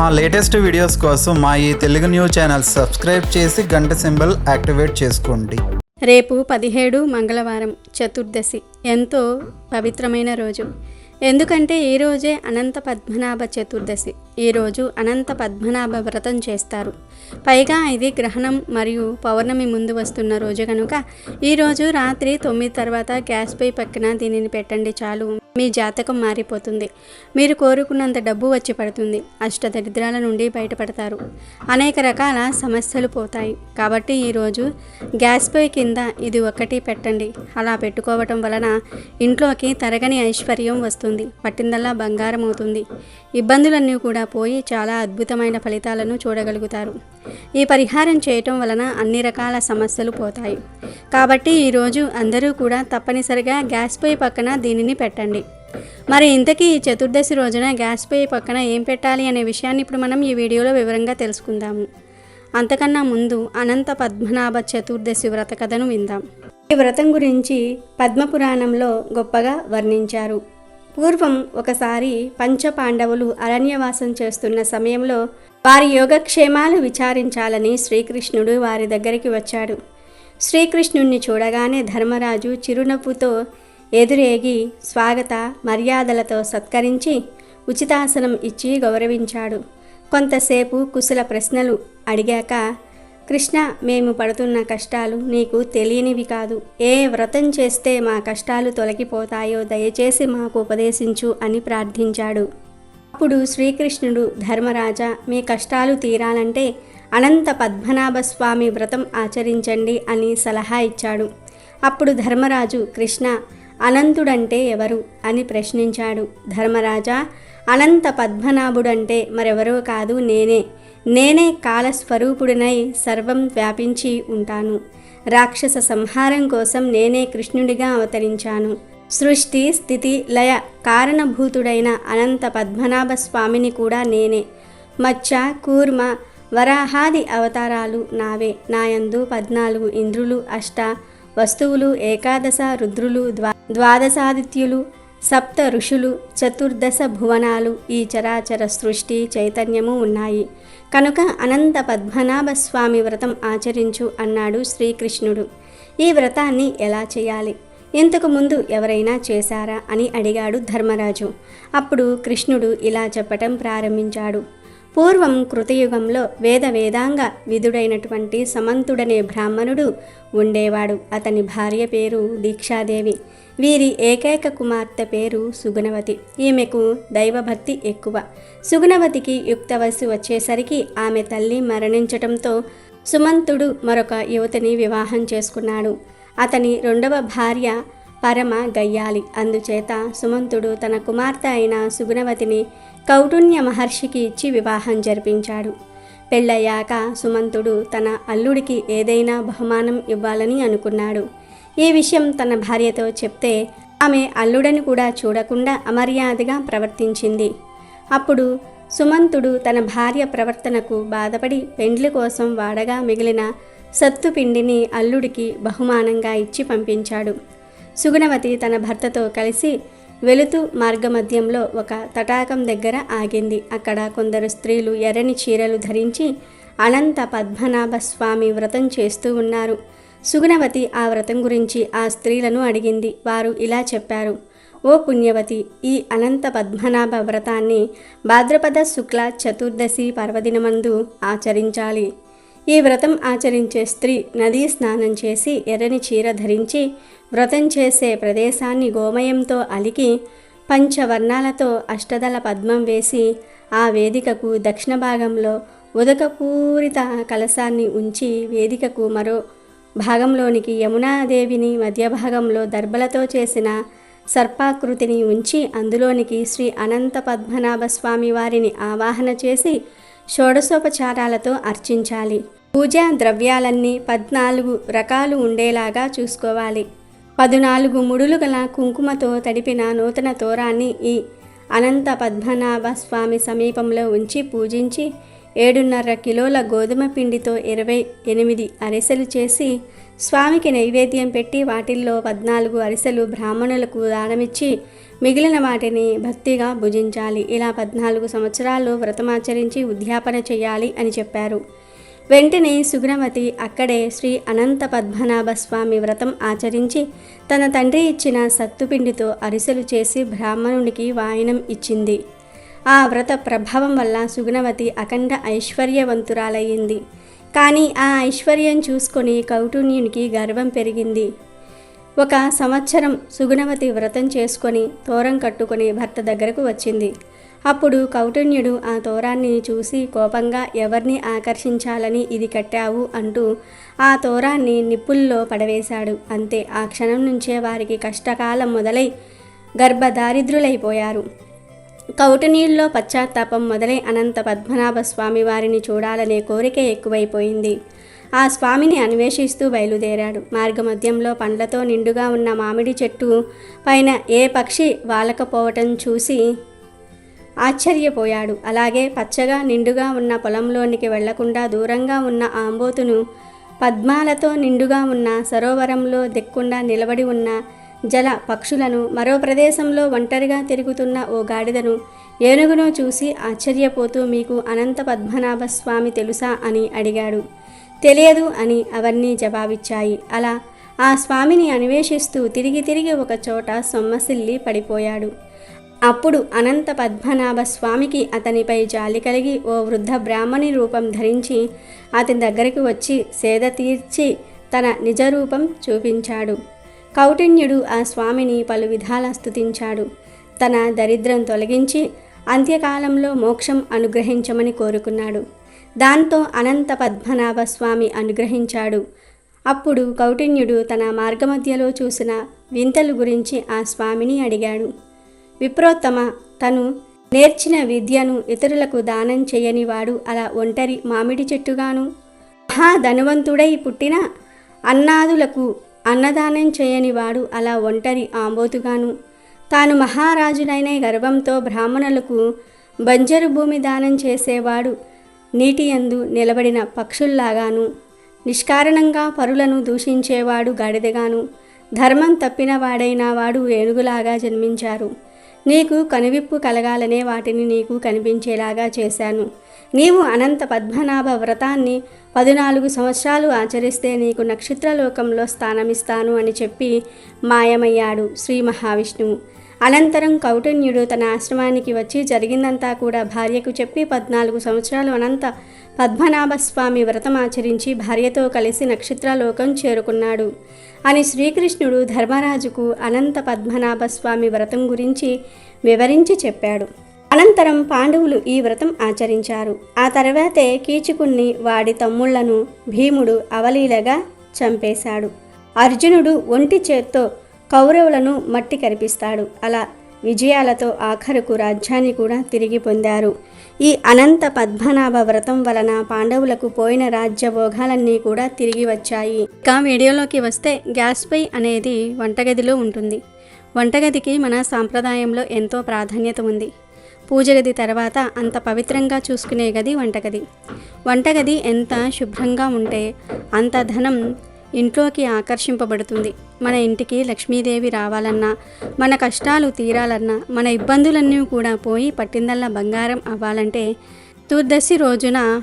మా latest videos కోసం మా ఈ తెలుగు న్యూస్ ఛానల్ సబ్స్క్రైబ్ చేసి గంట సింబల్ యాక్టివేట్ చేసుకోండి. రేపు పదిహేడు మంగళవారం చతుర్దశి. ఎంతో పవిత్రమైన రోజు. ఎందుకంటే ఈ రోజే అనంత పద్మనాభ చతుర్దశి. ఈరోజు అనంత పద్మనాభ వ్రతం చేస్తారు. పైగా ఇది గ్రహణం మరియు పౌర్ణమి ముందు వస్తున్న రోజు కనుక ఈరోజు రాత్రి తొమ్మిది తర్వాత గ్యాస్ పై పక్కన దీనిని పెట్టండి చాలు. మీ జాతకం మారిపోతుంది. మీరు కోరుకున్నంత డబ్బు వచ్చి పడుతుంది. అష్టదరిద్రాల నుండి బయటపడతారు. అనేక రకాల సమస్యలు పోతాయి. కాబట్టి ఈరోజు గ్యాస్ పొయ్యి కింద ఇది ఒకటి పెట్టండి. అలా పెట్టుకోవటం వలన ఇంట్లోకి తరగని ఐశ్వర్యం వస్తుంది. పట్టిందల్లా బంగారం అవుతుంది. ఇబ్బందులన్నీ కూడా పోయి చాలా అద్భుతమైన ఫలితాలను చూడగలుగుతారు. ఈ పరిహారం చేయటం వలన అన్ని రకాల సమస్యలు పోతాయి. కాబట్టి ఈరోజు అందరూ కూడా తప్పనిసరిగా గ్యాస్ పొయ్యి పక్కన దీనిని పెట్టండి. మరి ఇంతకీ ఈ చతుర్దశి రోజున గ్యాస్ పొయ్యి పక్కన ఏం పెట్టాలి అనే విషయాన్ని ఇప్పుడు మనం ఈ వీడియోలో వివరంగా తెలుసుకుందాము. అంతకన్నా ముందు అనంత పద్మనాభ చతుర్దశి వ్రత కథను విందాం. ఈ వ్రతం గురించి పద్మపురాణంలో గొప్పగా వర్ణించారు. పూర్వం ఒకసారి పంచపాండవులు అరణ్యవాసం చేస్తున్న సమయంలో వారి యోగక్షేమాలు విచారించాలని శ్రీకృష్ణుడు వారి దగ్గరికి వచ్చాడు. శ్రీకృష్ణుణ్ణి చూడగానే ధర్మరాజు చిరునవ్వుతో ఎదురేగి స్వాగత మర్యాదలతో సత్కరించి ఉచితాసనం ఇచ్చి గౌరవించాడు. కొంతసేపు కుశల ప్రశ్నలు అడిగాక కృష్ణ మేము పడుతున్న కష్టాలు నీకు తెలియనివి కాదు. ఏ వ్రతం చేస్తే మా కష్టాలు తొలగిపోతాయో దయచేసి మాకు ఉపదేశించు అని ప్రార్థించాడు. అప్పుడు శ్రీకృష్ణుడు ధర్మరాజా మీ కష్టాలు తీరాలంటే అనంత పద్మనాభ స్వామి వ్రతం ఆచరించండి అని సలహా ఇచ్చాడు. అప్పుడు ధర్మరాజు కృష్ణ అనంతుడంటే ఎవరు అని ప్రశ్నించాడు. ధర్మరాజా అనంత పద్మనాభుడంటే మరెవరో కాదు నేనే. నేనే కాలస్వరూపుడినై సర్వం వ్యాపించి ఉంటాను. రాక్షస సంహారం కోసం నేనే కృష్ణుడిగా అవతరించాను. సృష్టి స్థితి లయ కారణభూతుడైన అనంత పద్మనాభ స్వామిని కూడా నేనే. మచ్చ కూర్మ వరాహాది అవతారాలు నావే. నాయందు పద్నాలుగు ఇంద్రులు అష్ట వస్తువులు ఏకాదశ రుద్రులు ద్వా ద్వాదశాదిత్యులు సప్త ఋషులు చతుర్దశ భువనాలు ఈ చరాచర సృష్టి చైతన్యము ఉన్నాయి. కనుక అనంత పద్మనాభ స్వామి వ్రతం ఆచరించు అన్నాడు శ్రీకృష్ణుడు. ఈ వ్రతాన్ని ఎలా చేయాలి? ఇంతకుముందు ఎవరైనా చేశారా అని అడిగాడు ధర్మరాజు. అప్పుడు కృష్ణుడు ఇలా చెప్పటం ప్రారంభించాడు. పూర్వం కృతయుగంలో వేద వేదాంగ విధుడైనటువంటి సమంతుడనే బ్రాహ్మణుడు ఉండేవాడు. అతని భార్య పేరు దీక్షాదేవి. వీరి ఏకైక కుమార్తె పేరు సుగుణవతి. ఈమెకు దైవభక్తి ఎక్కువ. సుగుణవతికి యుక్త వయసు వచ్చేసరికి ఆమె తల్లి మరణించటంతో సుమంతుడు మరొక యువతిని వివాహం చేసుకున్నాడు. అతని రెండవ భార్య పరమ గయ్యాలి. అందుచేత సుమంతుడు తన కుమార్తె అయిన సుగుణవతిని కౌటున్య మహర్షికి ఇచ్చి వివాహం జరిపించాడు. పెళ్ళయ్యాక సుమంతుడు తన అల్లుడికి ఏదైనా బహుమానం ఇవ్వాలని అనుకున్నాడు. ఈ విషయం తన భార్యతో చెప్తే ఆమె అల్లుడని కూడా చూడకుండా అమర్యాదగా ప్రవర్తించింది. అప్పుడు సుమంతుడు తన భార్య ప్రవర్తనకు బాధపడి పెండ్లి కోసం వాడగా మిగిలిన సత్తుపిండిని అల్లుడికి బహుమానంగా ఇచ్చి పంపించాడు. సుగుణవతి తన భర్తతో కలిసి వెలుతూ మార్గమధ్యంలో ఒక తటాకం దగ్గర ఆగింది. అక్కడ కొందరు స్త్రీలు ఎర్రని చీరలు ధరించి అనంత పద్మనాభ స్వామి వ్రతం చేస్తూ ఉన్నారు. సుగుణవతి ఆ వ్రతం గురించి ఆ స్త్రీలను అడిగింది. వారు ఇలా చెప్పారు. ఓ పుణ్యవతి ఈ అనంత పద్మనాభ వ్రతాన్ని భాద్రపద శుక్ల చతుర్దశి పర్వదినమందు ఆచరించాలి. ఈ వ్రతం ఆచరించే స్త్రీ నదీ స్నానం చేసి ఎర్రని చీర ధరించి వ్రతం చేసే ప్రదేశాన్ని గోమయంతో అలికి పంచవర్ణాలతో అష్టదళ పద్మం వేసి ఆ వేదికకు దక్షిణ భాగంలో ఉదకపూరిత కలశాన్ని ఉంచి వేదికకు మరో భాగంలోనికి యమునాదేవిని మధ్య భాగంలో దర్భలతో చేసిన సర్పాకృతిని ఉంచి అందులోనికి శ్రీ అనంత పద్మనాభ స్వామి వారిని ఆవాహన చేసి షోడశోపచారాలతో అర్చించాలి. పూజా ద్రవ్యాలన్నీ పద్నాలుగు రకాలు ఉండేలాగా చూసుకోవాలి. పదునాలుగు ముడులు గల కుంకుమతో తడిపిన నూతన తోరాన్ని ఈ అనంత పద్మనాభ స్వామి సమీపంలో ఉంచి పూజించి ఏడున్నర కిలోల గోధుమ పిండితో ఇరవై ఎనిమిది అరిసెలు చేసి స్వామికి నైవేద్యం పెట్టి వాటిల్లో పద్నాలుగు అరిసెలు బ్రాహ్మణులకు దానమిచ్చి మిగిలిన వాటిని భక్తిగా భుజించాలి. ఇలా పద్నాలుగు సంవత్సరాలు వ్రతమాచరించి ఉద్యాపన చేయాలి అని చెప్పారు. వెంటనే సుగుణవతి అక్కడే శ్రీ అనంత పద్మనాభ స్వామి వ్రతం ఆచరించి తన తండ్రి ఇచ్చిన సత్తుపిండితో అరిసెలు చేసి బ్రాహ్మణునికి వాయనం ఇచ్చింది. ఆ వ్రత ప్రభావం వల్ల సుగుణవతి అఖండ ఐశ్వర్యవంతురాలయ్యింది. కానీ ఆ ఐశ్వర్యం చూసుకొని కౌటున్యునికి గర్వం పెరిగింది. ఒక సంవత్సరం సుగుణవతి వ్రతం చేసుకొని తోరం కట్టుకొని భర్త దగ్గరకు వచ్చింది. అప్పుడు కౌటన్యుడు ఆ తోరాన్ని చూసి కోపంగా ఎవరిని ఆకర్షించాలని ఇది కట్టావు? అంటూ ఆ తోరాన్ని నిప్పుల్లో పడవేశాడు. అంతే ఆ క్షణం నుంచే వారికి కష్టకాలం మొదలై గర్భదారిద్రులైపోయారు. కౌటనీల్లో పశ్చాత్తాపం మొదలై అనంత పద్మనాభ స్వామి వారిని చూడాలనే కోరిక ఎక్కువైపోయింది. ఆ స్వామిని అన్వేషిస్తూ బయలుదేరాడు. మార్గమధ్యంలో పండ్లతో నిండుగా ఉన్న మామిడి చెట్టు పైన ఏ పక్షి వాలకపోవటం చూసి ఆశ్చర్యపోయాడు. అలాగే పచ్చగా నిండుగా ఉన్న పొలంలోనికి వెళ్ళకుండా దూరంగా ఉన్న ఆంబోతును పద్మాలతో నిండుగా ఉన్న సరోవరంలో దిక్కుండా నిలబడి ఉన్న జల పక్షులను మరో ప్రదేశంలో ఒంటరిగా తిరుగుతున్న ఓ గాడిదను ఏనుగును చూసి ఆశ్చర్యపోతూ మీకు అనంత పద్మనాభ స్వామి తెలుసా అని అడిగాడు. తెలియదు అని అవన్నీ జవాబిచ్చాయి. అలా ఆ స్వామిని అన్వేషిస్తూ తిరిగి తిరిగి ఒక చోట సొమ్మసిల్లి పడిపోయాడు. అప్పుడు అనంత పద్మనాభ స్వామికి అతనిపై జాలి కలిగి ఓ వృద్ధ బ్రాహ్మణి రూపం ధరించి అతని దగ్గరికి వచ్చి సేద తీర్చి తన నిజ రూపం చూపించాడు. కౌటిన్యుడు ఆ స్వామిని పలు విధాల స్థుతించాడు తన దరిద్రం తొలగించి అంత్యకాలంలో మోక్షం అనుగ్రహించమని కోరుకున్నాడు. దాంతో అనంత పద్మనాభ స్వామి అనుగ్రహించాడు. అప్పుడు కౌటిన్యుడు తన మార్గమధ్యలో చూసిన వింతలు గురించి ఆ స్వామిని అడిగాడు. విప్రోత్తమ. తను నేర్చిన విద్యను ఇతరులకు దానం చేయని వాడు అలా ఒంటరి మామిడి చెట్టుగాను మహాధనవంతుడై పుట్టిన అన్నాదులకు అన్నదానం చేయని వాడు అలా ఒంటరి ఆంబోతుగాను తాను మహారాజునైన గర్వంతో బ్రాహ్మణులకు బంజరు భూమి దానం చేసేవాడు నీటి యందు నిలబడిన పక్షుల్లాగాను నిష్కారణంగా పరులను దూషించేవాడు గాడిదగాను ధర్మం తప్పిన వాడైన వాడు ఏనుగులాగా జన్మించారు. నీకు కనువిప్పు కలగాలనే వాటిని నీకు కనిపించేలాగా చేశాను. నీవు అనంత పద్మనాభ వ్రతాన్ని పద్నాలుగు సంవత్సరాలు ఆచరిస్తే నీకు నక్షత్రలోకంలో స్థానమిస్తాను అని చెప్పి మాయమయ్యాడు శ్రీ మహావిష్ణువు. అనంతరం కౌటన్యుడు తన ఆశ్రమానికి వచ్చి జరిగిందంతా కూడా భార్యకు చెప్పి పద్నాలుగు సంవత్సరాలు అనంత పద్మనాభ స్వామి వ్రతం ఆచరించి భార్యతో కలిసి నక్షత్రలోకం చేరుకున్నాడు. అని శ్రీకృష్ణుడు ధర్మరాజుకు అనంత పద్మనాభ స్వామి వ్రతం గురించి వివరించి చెప్పాడు. అనంతరం పాండవులు ఈ వ్రతం ఆచరించారు. ఆ తర్వాతే కీచుకుణ్ణి వాడి తమ్ముళ్ళను భీముడు అవలీలగా చంపేశాడు. అర్జునుడు ఒంటి చేత్తో కౌరవులను మట్టి కరిపిస్తాడు. అలా విజయాలతో ఆఖరుకు రాజ్యాన్ని కూడా తిరిగి పొందారు. ఈ అనంత పద్మనాభ వ్రతం వలన పాండవులకు పోయిన రాజ్య భోగాలన్నీ కూడా తిరిగి వచ్చాయి. ఇక వీడియోలోకి వస్తే గ్యాస్ పై అనేది వంటగదిలో ఉంటుంది. వంటగదికి మన సాంప్రదాయంలో ఎంతో ప్రాధాన్యత ఉంది. పూజగది తర్వాత అంత పవిత్రంగా చూసుకునే గది వంటగది. వంటగది ఎంత శుభ్రంగా ఉంటే అంత ధనం ఇంట్లోకి ఆకర్షింపబడుతుంది. మన ఇంటికి లక్ష్మీదేవి రావాలన్నా మన కష్టాలు తీరాలన్నా మన ఇబ్బందులన్నీ కూడా పోయి పట్టిందల్లా బంగారం అవ్వాలంటే తుర్దశి రోజున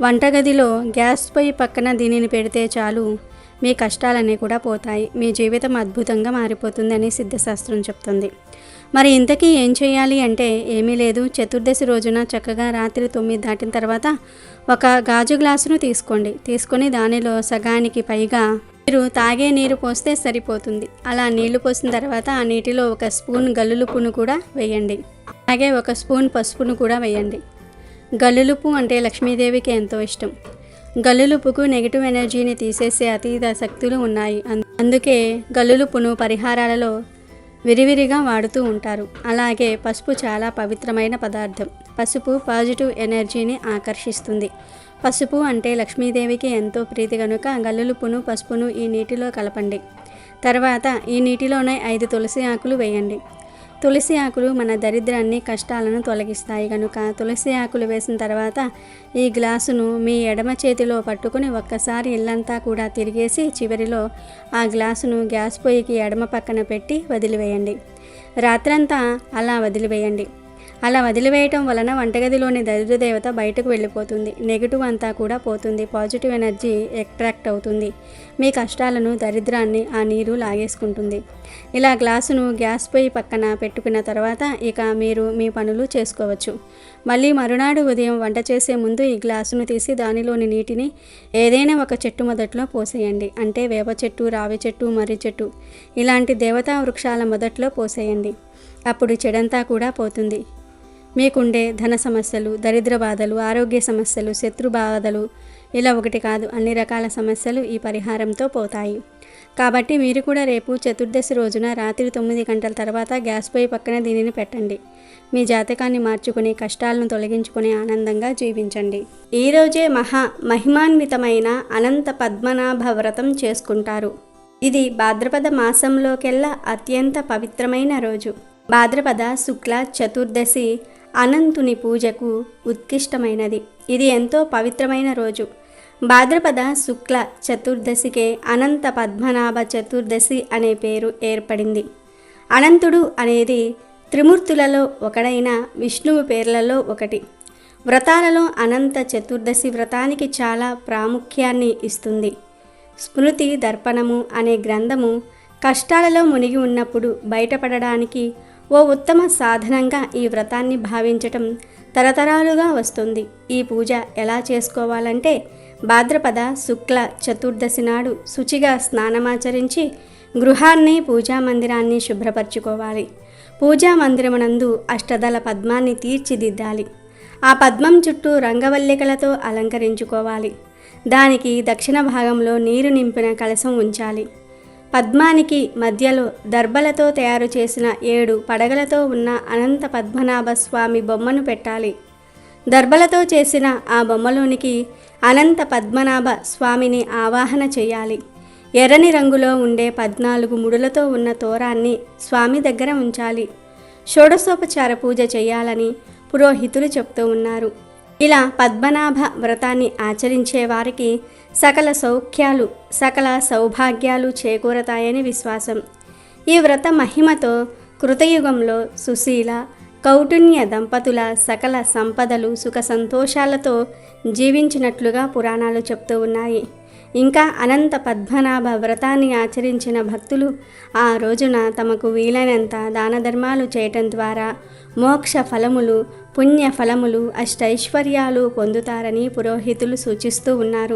వంటగదిలో గ్యాస్ పొయ్యి పక్కన దీనిని పెడితే చాలు. మీ కష్టాలన్నీ కూడా పోతాయి. మీ జీవితం అద్భుతంగా మారిపోతుందని సిద్ధశాస్త్రం చెప్తుంది. మరి ఇంతకీ ఏం చేయాలి అంటే ఏమీ లేదు. చతుర్దశి రోజున చక్కగా రాత్రి తొమ్మిది దాటిన తర్వాత ఒక గాజు గ్లాసును తీసుకోండి. తీసుకొని దానిలో సగానికి పైగా మీరు తాగే నీరు పోస్తే సరిపోతుంది. అలా నీళ్ళు పోసిన తర్వాత ఆ నీటిలో ఒక స్పూన్ గల్లులుపును కూడా వేయండి. అలాగే ఒక స్పూన్ పసుపును కూడా వేయండి. గల్లులుపు అంటే లక్ష్మీదేవికి ఎంతో ఇష్టం. గల్లులుపుకు నెగిటివ్ ఎనర్జీని తీసేసే అతీత శక్తులు ఉన్నాయి. అందుకే గల్లులుపును పరిహారాలలో విరివిరిగా వాడుతూ ఉంటారు. అలాగే పసుపు చాలా పవిత్రమైన పదార్థం. పసుపు పాజిటివ్ ఎనర్జీని ఆకర్షిస్తుంది. పసుపు అంటే లక్ష్మీదేవికి ఎంతో ప్రీతి కనుక గల్లులుపును పసుపును ఈ నీటిలో కలపండి. తర్వాత ఈ నీటిలోనే ఐదు తులసి ఆకులు వేయండి. తులసి ఆకులు మన దరిద్రాన్ని కష్టాలను తొలగిస్తాయి కనుక తులసి ఆకులు వేసిన తర్వాత ఈ గ్లాసును మీ ఎడమ చేతిలో పట్టుకుని ఒక్కసారి ఇల్లంతా కూడా తిరిగేసి చివరిలో ఆ గ్లాసును గ్యాస్ పొయ్యికి ఎడమ పక్కన పెట్టి వదిలివేయండి. రాత్రంతా అలా వదిలివేయండి. అలా వదిలివేయటం వలన వంటగదిలోని దరిద్ర దేవత బయటకు వెళ్ళిపోతుంది. నెగిటివ్ అంతా కూడా పోతుంది. పాజిటివ్ ఎనర్జీ అట్రాక్ట్ అవుతుంది. మీ కష్టాలను దరిద్రాన్ని ఆ నీరు లాగేసుకుంటుంది. ఇలా గ్లాసును గ్యాస్ పొయ్యి పక్కన పెట్టుకున్న తర్వాత ఇక మీరు మీ పనులు చేసుకోవచ్చు. మళ్ళీ మరునాడు ఉదయం వంట చేసే ముందు ఈ గ్లాసును తీసి దానిలోని నీటిని ఏదైనా ఒక చెట్టు మొదట్లో పోసేయండి. అంటే వేప చెట్టు రావి చెట్టు మర్రి చెట్టు ఇలాంటి దేవతా వృక్షాల మొదట్లో పోసేయండి. అప్పుడు చెడంతా కూడా పోతుంది. మీకుండే ధన సమస్యలు దరిద్ర బాధలు ఆరోగ్య సమస్యలు శత్రు బాధలు ఇలా ఒకటి కాదు. అన్ని రకాల సమస్యలు ఈ పరిహారంతో పోతాయి. కాబట్టి మీరు కూడా రేపు చతుర్దశి రోజున రాత్రి తొమ్మిది గంటల తర్వాత గ్యాస్ పొయ్యి పక్కన దీనిని పెట్టండి. మీ జాతకాన్ని మార్చుకుని కష్టాలను తొలగించుకుని ఆనందంగా జీవించండి. ఈరోజే మహా మహిమాన్వితమైన అనంత పద్మనాభ వ్రతం చేసుకుంటారు. ఇది భాద్రపద మాసంలోకెల్లా అత్యంత పవిత్రమైన రోజు. భాద్రపద శుక్ల చతుర్దశి అనంతుని పూజకు ఉత్కృష్టమైనది. ఇది ఎంతో పవిత్రమైన రోజు. భాద్రపద శుక్ల చతుర్దశికే అనంత పద్మనాభ చతుర్దశి అనే పేరు ఏర్పడింది. అనంతుడు అనేది త్రిమూర్తులలో ఒకడైన విష్ణువు పేర్లలో ఒకటి. వ్రతాలలో అనంత చతుర్దశి వ్రతానికి చాలా ప్రాముఖ్యాన్ని ఇస్తుంది. స్మృతి దర్పణము అనే గ్రంథము కష్టాలలో మునిగి ఉన్నప్పుడు బయటపడడానికి ఓ ఉత్తమ సాధనంగా ఈ వ్రతాన్ని భావించటం తరతరాలుగా వస్తుంది. ఈ పూజ ఎలా చేసుకోవాలంటే భాద్రపద శుక్ల చతుర్దశి నాడు శుచిగా స్నానమాచరించి గృహాన్ని పూజా మందిరాన్ని శుభ్రపరచుకోవాలి. పూజా మందిరమునందు అష్టదళ పద్మాన్ని తీర్చిదిద్దాలి. ఆ పద్మం చుట్టూ రంగవల్లికలతో అలంకరించుకోవాలి. దానికి దక్షిణ భాగంలో నీరు నింపిన కలశం ఉంచాలి. పద్మానికి మధ్యలో దర్భలతో తయారు చేసిన ఏడు పడగలతో ఉన్న అనంత పద్మనాభ స్వామి బొమ్మను పెట్టాలి. దర్భలతో చేసిన ఆ బొమ్మలోనికి అనంత పద్మనాభ స్వామిని ఆవాహన చేయాలి. ఎర్రని రంగులో ఉండే పద్నాలుగు ముడులతో ఉన్న తోరాన్ని స్వామి దగ్గర ఉంచాలి. షోడశోపచార పూజ చేయాలని పురోహితులు చెప్తూ ఉన్నారు. ఇలా పద్మనాభ వ్రతాన్ని ఆచరించే వారికి సకల సౌఖ్యాలు సకల సౌభాగ్యాలు చేకూరతాయని విశ్వాసం. ఈ వ్రత మహిమతో కృతయుగంలో సుశీల కౌటున్య దంపతుల సకల సంపదలు సుఖ సంతోషాలతో జీవించినట్లుగా పురాణాలు చెప్తూ ఉన్నాయి. ఇంకా అనంత పద్మనాభ వ్రతాన్ని ఆచరించిన భక్తులు ఆ రోజున తమకు వీలైనంత దాన ధర్మాలు చేయటం ద్వారా మోక్ష ఫలములు పుణ్య ఫలములు అష్టైశ్వర్యాలు పొందుతారని పురోహితులు సూచిస్తూ ఉన్నారు.